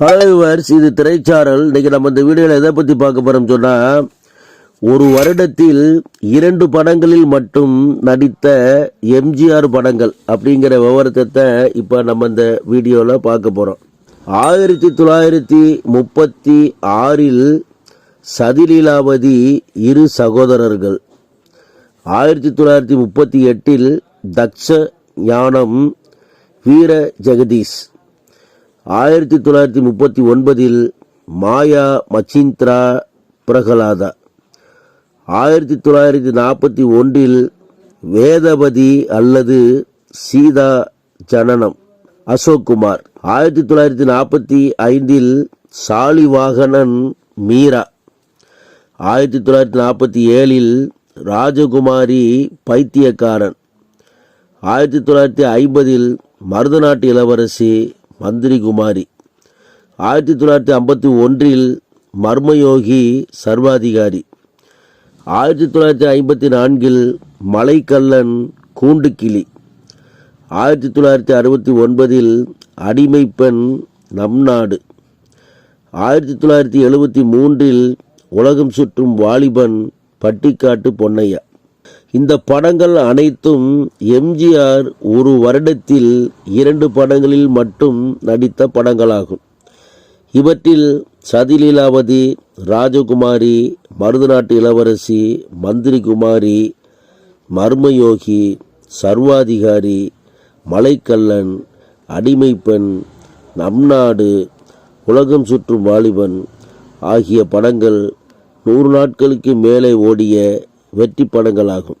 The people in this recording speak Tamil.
ஹலோவர்ஸ் இது திரைச்சாரல். இன்னைக்கு நம்ம இந்த வீடியோவில் எதை பற்றி பார்க்க போகிறோம் சொன்னால் ஒரு வருடத்தில் இரண்டு படங்களில் மட்டும் நடித்த எம்ஜிஆர் படங்கள் அப்படிங்கிற விவரத்தை இப்போ நம்ம இந்த வீடியோவில் பார்க்க போகிறோம் ஆயிரத்தி தொள்ளாயிரத்தி முப்பத்தி ஆறில் சதிலீலாவதி இரு சகோதரர்கள். ஆயிரத்தி தொள்ளாயிரத்தி முப்பத்தி எட்டில் தக்ஷ ஞானம் வீர ஜெகதீஷ். ஆயிரத்தி தொள்ளாயிரத்தி முப்பத்தி ஒன்பதில் மாயா மச்சிந்திரா பிரகலாதா. ஆயிரத்தி தொள்ளாயிரத்தி நாற்பத்தி ஒன்றில் வேதபதி அல்லது சீதா ஜனனம் அசோக் குமார். ஆயிரத்தி தொள்ளாயிரத்தி நாற்பத்தி ஐந்தில் சாலிவாகனன் மீரா. ஆயிரத்தி தொள்ளாயிரத்தி நாற்பத்தி ஏழில் ராஜகுமாரி பைத்தியக்காரன். ஆயிரத்தி தொள்ளாயிரத்தி ஐம்பதில் மருதநாட்டு இளவரசி மந்திரி குமாரி ஆயிரத்தி தொள்ளாயிரத்தி ஐம்பத்தி ஒன்றில் மர்மயோகி சர்வாதிகாரி. ஆயிரத்தி தொள்ளாயிரத்தி ஐம்பத்தி நான்கில் மலைக்கல்லன் கூண்டுக்கிளி. ஆயிரத்தி தொள்ளாயிரத்தி அறுபத்தி ஒன்பதில் அடிமைப்பெண் நம் நாடு ஆயிரத்தி தொள்ளாயிரத்தி எழுபத்தி மூன்றில் உலகம் சுற்றும் வாலிபன் பட்டிக்காட்டு பொன்னையா. இந்த படங்கள் அனைத்தும் எம்ஜிஆர் ஒரு வருடத்தில் இரண்டு படங்களில் மட்டும் நடித்த படங்களாகும். இவற்றில் சதிலீலாவதி ராஜகுமாரி மருதநாட்டு இளவரசி மந்திரி குமாரி மர்மயோகி சர்வாதிகாரி மலைக்கல்லன் அடிமைப்பெண் நம் நாடு உலகம் சுற்றும் வாலிபன் ஆகிய படங்கள் நூறு நாட்களுக்கு மேலே ஓடிய வெற்றி படங்களாகும்.